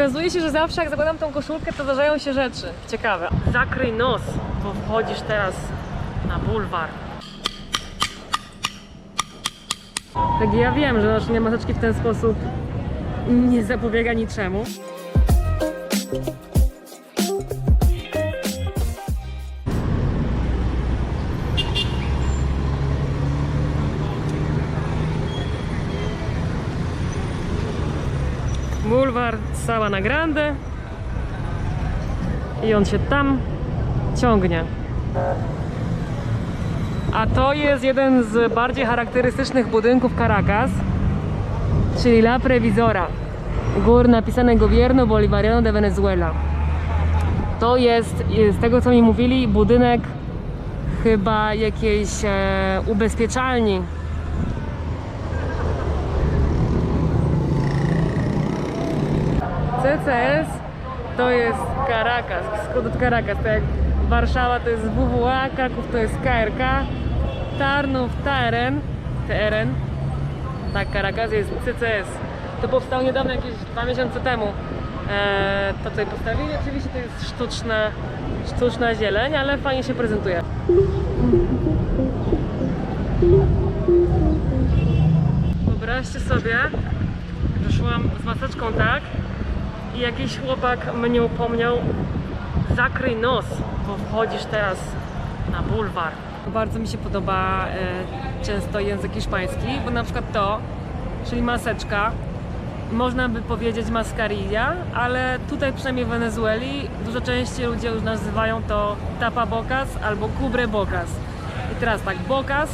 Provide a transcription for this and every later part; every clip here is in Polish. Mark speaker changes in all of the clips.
Speaker 1: Okazuje się, że zawsze jak zakładam tą koszulkę, to zdarzają się rzeczy. Ciekawe. Zakryj nos, bo wchodzisz teraz na bulwar. Tak ja wiem, że noszenie maseczki w ten sposób nie zapobiega niczemu. Bulwar Sabana Grande i on się tam ciągnie. A to jest jeden z bardziej charakterystycznych budynków Caracas, czyli La Previsora, gór napisane Gobierno Bolivariano de Venezuela. To jest, z tego co mi mówili, budynek chyba jakiejś e, ubezpieczalni. CCS to jest Caracas, od Caracas, tak jak Warszawa to jest WWA, Kraków to jest KRK, Tarnów TRN, TRN, tak, Caracas jest CCS. To powstało niedawno, jakieś dwa miesiące temu. Eee, to tutaj postawili, oczywiście to jest sztuczna, sztuczna zieleń, ale fajnie się prezentuje. Wyobraźcie sobie, że szłam z maseczką tak i jakiś chłopak mnie upomniał zakryj nos, bo wchodzisz teraz na bulwar. Bardzo mi się podoba e, często język hiszpański, bo na przykład to, czyli maseczka, można by powiedzieć mascarilla, ale tutaj przynajmniej w Wenezueli dużo częściej ludzie już nazywają to tapabocas albo cubrebocas. I teraz tak, bocas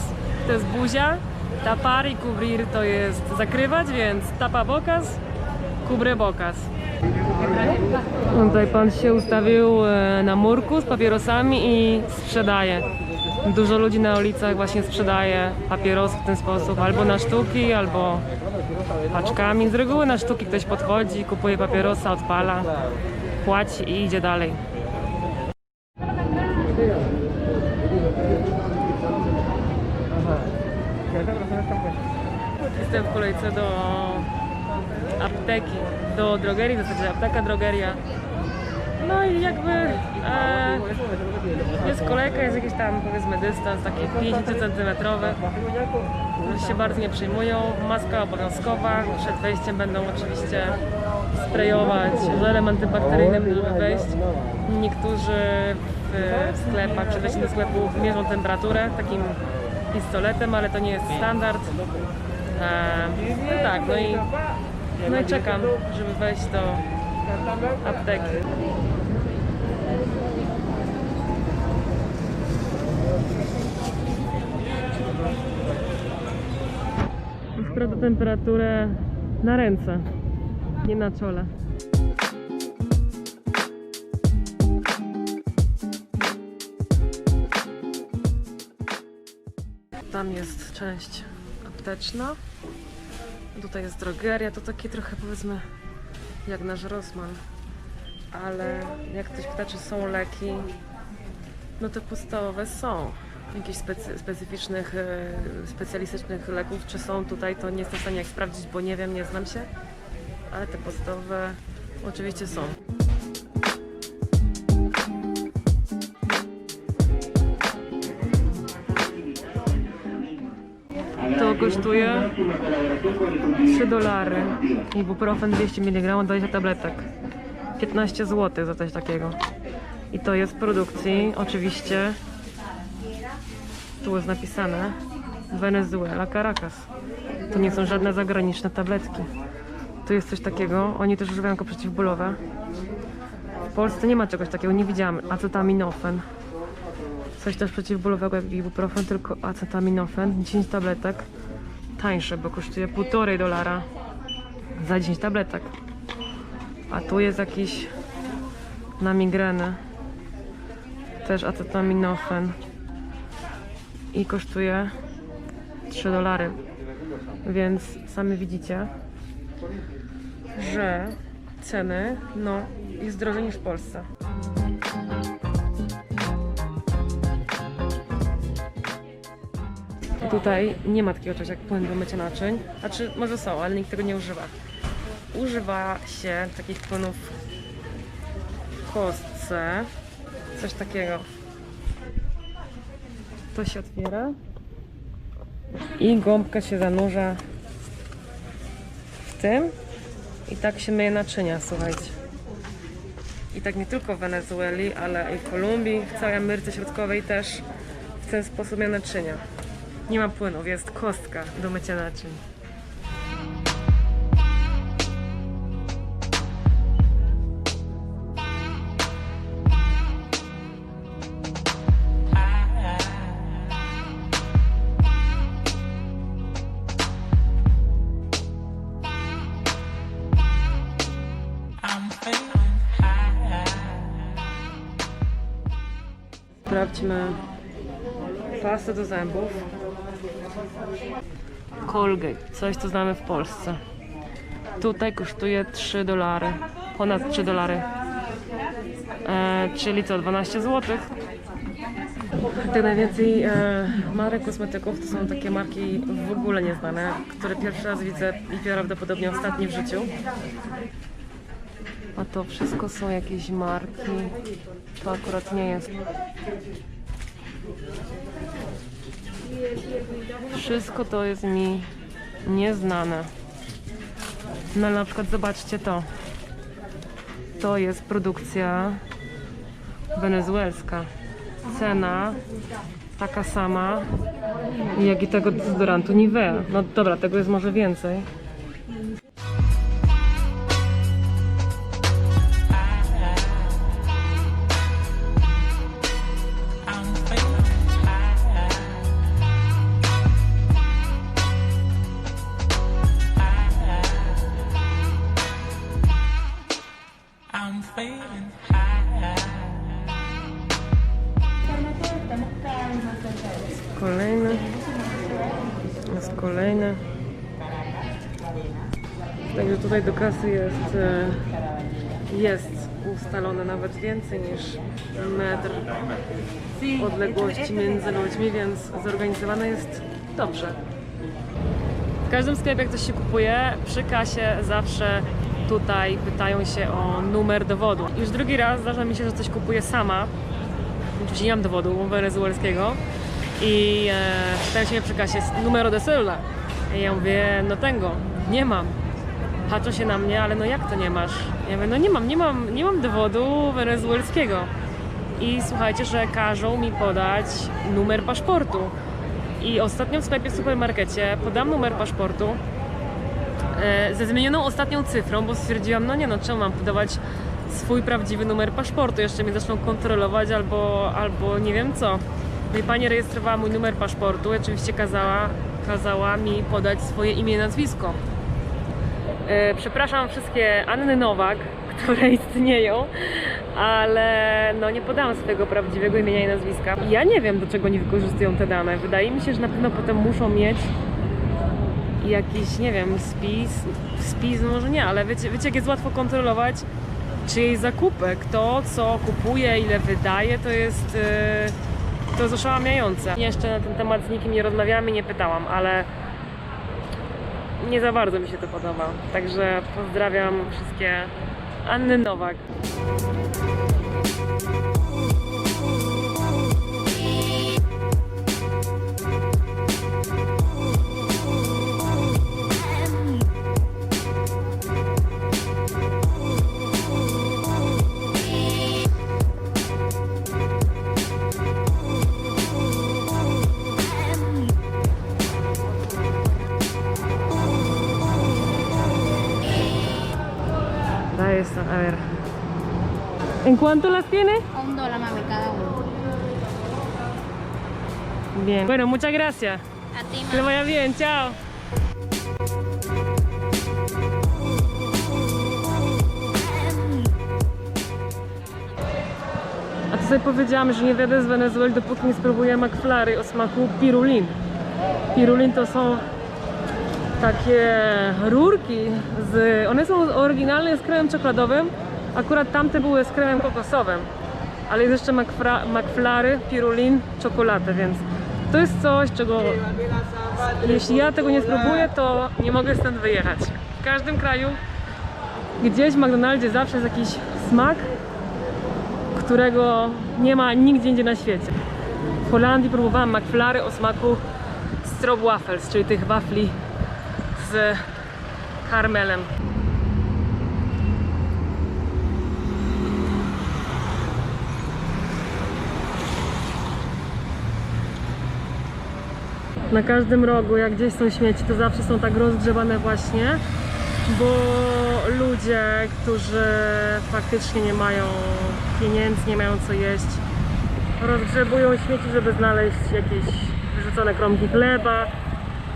Speaker 1: to jest buzia, tapar i cubrir to jest zakrywać, więc tapabocas, cubrebocas. Tutaj pan się ustawił e, na murku z papierosami i sprzedaje. Dużo ludzi na ulicach właśnie sprzedaje papierosy w ten sposób, albo na sztuki, albo paczkami. Z reguły na sztuki ktoś podchodzi, kupuje papierosa, odpala, płaci i idzie dalej. Jestem w kolejce do do drogerii, w zasadzie apteka, drogeria. No i jakby e, jest kolejka, jest jakiś tam powiedzmy dystans, taki 50 cm. Ludzie się bardzo nie przyjmują. Maska obowiązkowa. Przed wejściem będą oczywiście sprayować żelem antybakteryjnym, żeby wejść. Niektórzy w sklepach, przed wejściem do sklepu mierzą temperaturę takim pistoletem, ale to nie jest standard. E, no tak, no i, no i czekam, żeby wejść do apteki. Sprawdza temperaturę na ręce, nie na czole. Tam jest część apteczna. Tutaj jest drogeria, to takie trochę powiedzmy jak nasz Rossmann. Ale jak ktoś pyta, czy są leki, no to podstawowe są. Jakichś specy, specyficznych, e, specjalistycznych leków, czy są tutaj, to nie jestem w stanie jak sprawdzić, bo nie wiem, nie znam się. Ale te podstawowe oczywiście są. To kosztuje 3 dolary. Ibuprofen 200 mg, 20 tabletek. 15 zł za coś takiego. I to jest produkcji, oczywiście, tu jest napisane Wenezuela, Caracas. To nie są żadne zagraniczne tabletki. Tu jest coś takiego, oni też używają jako przeciwbólowe. W Polsce nie ma czegoś takiego, nie widziałam. Acetaminofen. Coś też przeciwbólowego jak ibuprofen, tylko acetaminofen. 10 tabletek. Tańsze, bo kosztuje 1,5 dolara za 10 tabletek. A tu jest jakiś na migrenę. Też acetaminofen. I kosztuje 3 dolary. Więc sami widzicie, że ceny no, jest drożej niż w Polsce. Tutaj nie ma takiego czegoś jak płyn do mycia naczyń. Znaczy, może są, ale nikt tego nie używa. używa się takich płynów w kostce. Coś takiego. To się otwiera i gąbka się zanurza w tym i tak się myje naczynia, słuchajcie. I tak nie tylko w Wenezueli, ale i w Kolumbii, w całej Ameryce Środkowej też w ten sposób myją naczynia. Nie ma płynów, jest kostka do mycia naczyń. Sprawdźmy pastę do zębów. Colgate, coś co znamy w Polsce. Tutaj kosztuje 3 dolary, ponad 3 dolary. E, czyli co, 12 zł. Tak najwięcej e, marek kosmetyków to są takie marki w ogóle nieznane, które pierwszy raz widzę i prawdopodobnie ostatni w życiu. A to wszystko są jakieś marki. To akurat nie jest. Wszystko to jest mi nieznane. No na przykład zobaczcie to. To jest produkcja wenezuelska. Cena taka sama jak i tego dezodorantu Nivea. No dobra, tego jest może więcej. Tutaj do kasy jest, e, jest ustalone nawet więcej niż metr odległości między ludźmi, więc zorganizowane jest dobrze. W każdym sklepie, jak coś się kupuje, przy kasie zawsze tutaj pytają się o numer dowodu. Już drugi raz zdarza mi się, że coś kupuję sama, Oczywiście nie mam dowodu wenezuelskiego i e, pytają się mnie przy kasie numer de. I ja mówię, no tego, nie mam. Patrzą się na mnie, ale no jak to nie masz? Ja mówię, no nie mam, nie mam, nie mam dowodu wenezuelskiego. I słuchajcie, że każą mi podać numer paszportu. I ostatnio w sklepie w supermarkecie podam numer paszportu e, ze zmienioną ostatnią cyfrą, bo stwierdziłam, no nie no, czemu mam podawać swój prawdziwy numer paszportu, jeszcze mnie zaczną kontrolować albo, albo nie wiem co. No i pani rejestrowała mój numer paszportu, oczywiście kazała, kazała mi podać swoje imię i nazwisko. E, przepraszam wszystkie Anny Nowak, które istnieją, ale no nie podałam swojego prawdziwego imienia i nazwiska. Ja nie wiem, do czego oni wykorzystują te dane. Wydaje mi się, że na pewno potem muszą mieć jakiś, nie wiem, spis, spis może nie, ale wiecie, wiecie jak jest łatwo kontrolować czyjej zakupy, kto co kupuje, ile wydaje, to jest, yy, to jest oszałamiające. Jeszcze na ten temat z nikim nie rozmawiałam i nie pytałam, ale nie za bardzo mi się to podoba. Także pozdrawiam wszystkie Anny Nowak. ¿En cuánto las tiene?
Speaker 2: Un dólar, mami, cada uno.
Speaker 1: Bien. Bueno, muchas gracias.
Speaker 2: A ti,
Speaker 1: Que
Speaker 2: mami.
Speaker 1: vaya bien, chao. A tutaj powiedziałam, że nie wiadę z Wenezueli, dopóki nie spróbuję McFlurry o smaku pirulin. Pirulin to są takie rurki z... One są oryginalne z kremem czekoladowym, akurat tamte były z kremem kokosowym. Ale jest jeszcze McFlurry, pirulin, czekoladę, więc to jest coś, czego jeśli ja tego nie spróbuję, to nie mogę stąd wyjechać. W każdym kraju Gdzieś w McDonaldzie zawsze jest jakiś smak, którego nie ma nigdzie indziej na świecie. W Holandii próbowałam McFlary o smaku stroopwafels, czyli tych wafli z karmelem. Na każdym rogu, jak gdzieś są śmieci, to zawsze są tak rozgrzewane właśnie, bo ludzie, którzy faktycznie nie mają pieniędzy, nie mają co jeść, rozgrzebują śmieci, żeby znaleźć jakieś wyrzucone kromki chleba,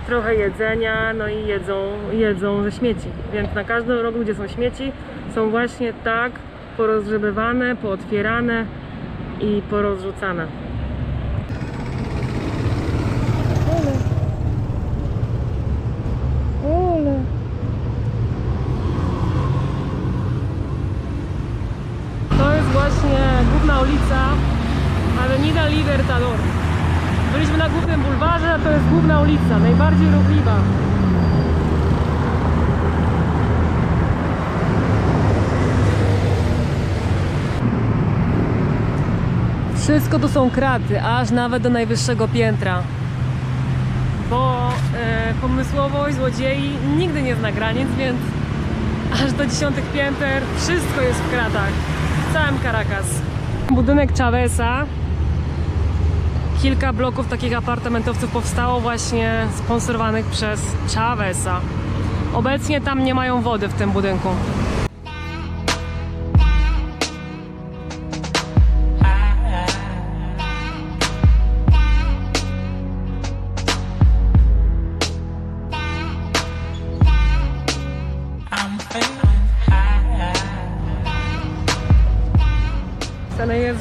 Speaker 1: trochę jedzenia, no i jedzą, jedzą ze śmieci. Więc na każdym rogu, gdzie są śmieci, są właśnie tak porozgrzebywane, pootwierane i porozrzucane. Wszystko to są kraty, aż nawet do najwyższego piętra. Bo e, pomysłowość złodziei nigdy nie zna granic, więc aż do dziesiątych pięter wszystko jest w kratach. W całym Caracas. Budynek Chaveza kilka bloków takich apartamentowców powstało właśnie sponsorowanych przez Chaveza. Obecnie tam nie mają wody w tym budynku.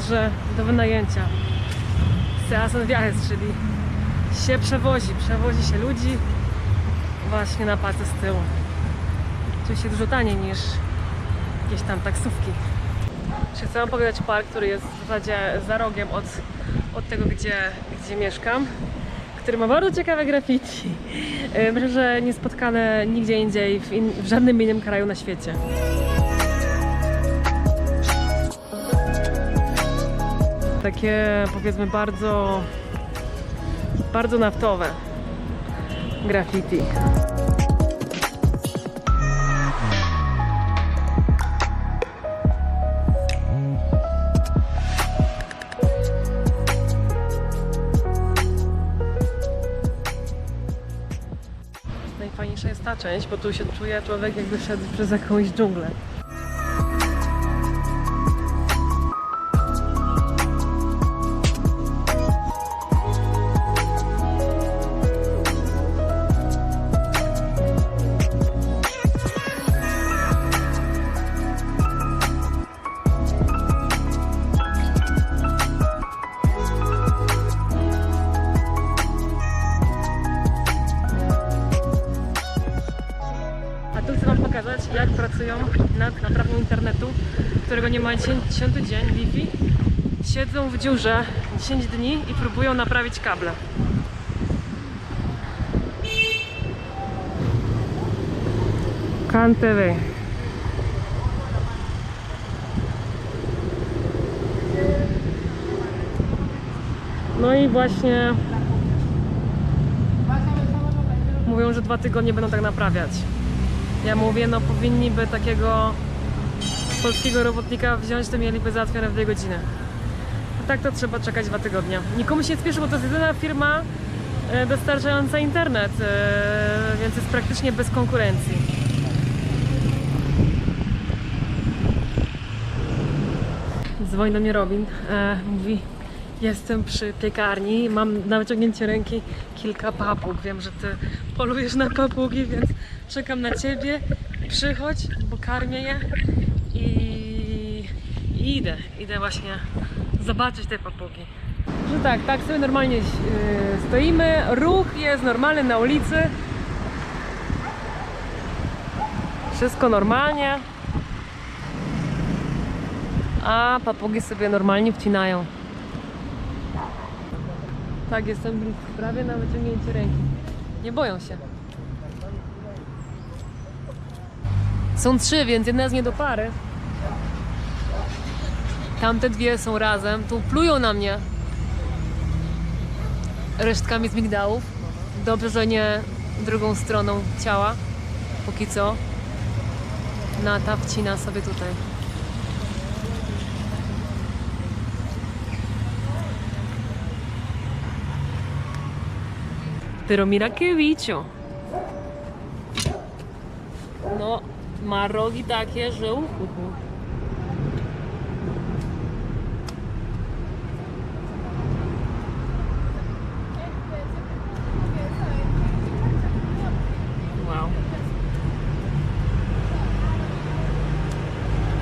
Speaker 1: Że do wynajęcia. Se hacen viajes, czyli się przewozi, przewozi się ludzi właśnie na pace z tyłu. Oczywiście dużo taniej niż jakieś tam taksówki. Jeszcze chcę wam pokazać park, który jest w zasadzie za rogiem od, od tego, gdzie, gdzie mieszkam, który ma bardzo ciekawe graffiti. E, Myślę, że nie spotkane nigdzie indziej w, in, w żadnym innym kraju na świecie. Takie powiedzmy bardzo bardzo naftowe graffiti. Najfajniejsza jest ta część, bo tu się czuje człowiek jakby szedł przez jakąś dżunglę. Wam pokazać, jak pracują nad naprawą internetu, którego nie ma 10 dzień, Wi-Fi. Siedzą w dziurze 10 dni i próbują naprawić kable. Kan. No i właśnie mówią, że dwa tygodnie będą tak naprawiać. Ja mówię, no powinni by takiego polskiego robotnika wziąć, to mieliby załatwione w dwie godziny. A tak to trzeba czekać dwa tygodnie. Nikomu się nie spieszy, bo to jest jedyna firma e, dostarczająca internet, e, więc jest praktycznie bez konkurencji. Dzwoni do mnie Robin, e, mówi jestem przy piekarni, mam na wyciągnięcie ręki kilka papug. Wiem, że ty polujesz na papugi, więc czekam na ciebie. Przychodź, bo karmię je i, i idę. Idę właśnie zobaczyć te papugi. Że tak, tak sobie normalnie yy, stoimy. Ruch jest normalny na ulicy. Wszystko normalnie. A papugi sobie normalnie wcinają. Tak, jestem prawie na wyciągnięcie ręki. Nie boją się. Są trzy, więc jedna jest nie do pary. Tamte dwie są razem. Tu plują na mnie resztkami z migdałów. Dobrze, że nie drugą stroną ciała. Póki co. Nata wcina sobie tutaj. Pero mira qué bicho. No, ma rogi takie, że uhuhu. Wow.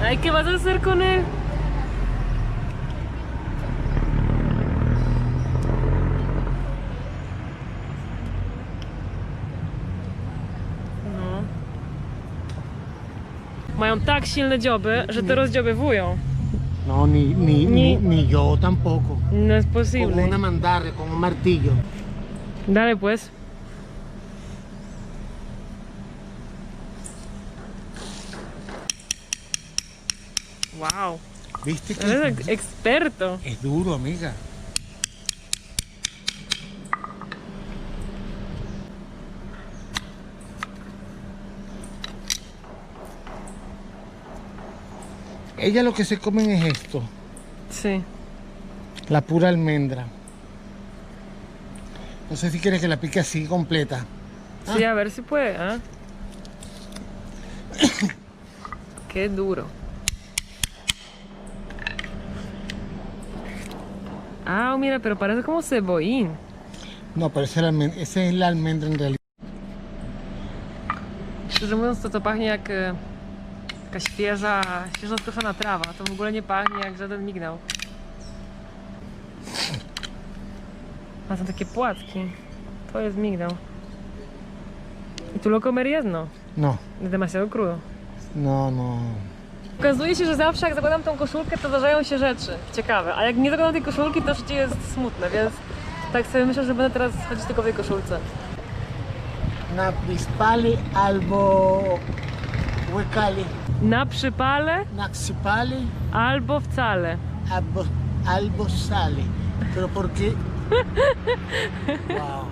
Speaker 1: Ay, ¿qué vas a hacer con él? No. Mają tak silne dzioby, że to rozdziobywują.
Speaker 3: No, ni, ni,
Speaker 1: Ni-
Speaker 3: ni, ni yo tampoco.
Speaker 1: No es
Speaker 3: Con
Speaker 1: posible.
Speaker 3: una mandarre, con un martillo.
Speaker 1: Dale pues. Wow,
Speaker 3: ¿Viste que
Speaker 1: eres ex- experto.
Speaker 3: es duro, amiga? Ella lo que se comen es esto,
Speaker 1: Sí.
Speaker 3: la pura almendra. No sé si quieres que la pique así completa.
Speaker 1: Sí, a ver si puede, ¿ah? Qué duro. Ah, mira, pero parece como cebollín.
Speaker 3: No, pero esa es la almen- esa es la almendra en realidad.
Speaker 1: Mówiąc, to to pachnie jak jakaś świeża, świeżo skoszona trawa. To w ogóle nie pachnie jak żaden mignał. A są takie płatki. To jest migdał. I tu lo comerías? No.
Speaker 3: No,
Speaker 1: demasiado crudo.
Speaker 3: no, no.
Speaker 1: Okazuje się, że zawsze jak zakładam tą koszulkę, to zdarzają się rzeczy ciekawe. A jak nie zakładam tej koszulki, to życie jest smutne, więc tak sobie myślę, że będę teraz chodzić tylko w tej koszulce.
Speaker 3: Na prispali albo huecali.
Speaker 1: Na przypale
Speaker 3: Naxipali
Speaker 1: albo wcale.
Speaker 3: albo, albo sale. Pero ¿por qué? wow.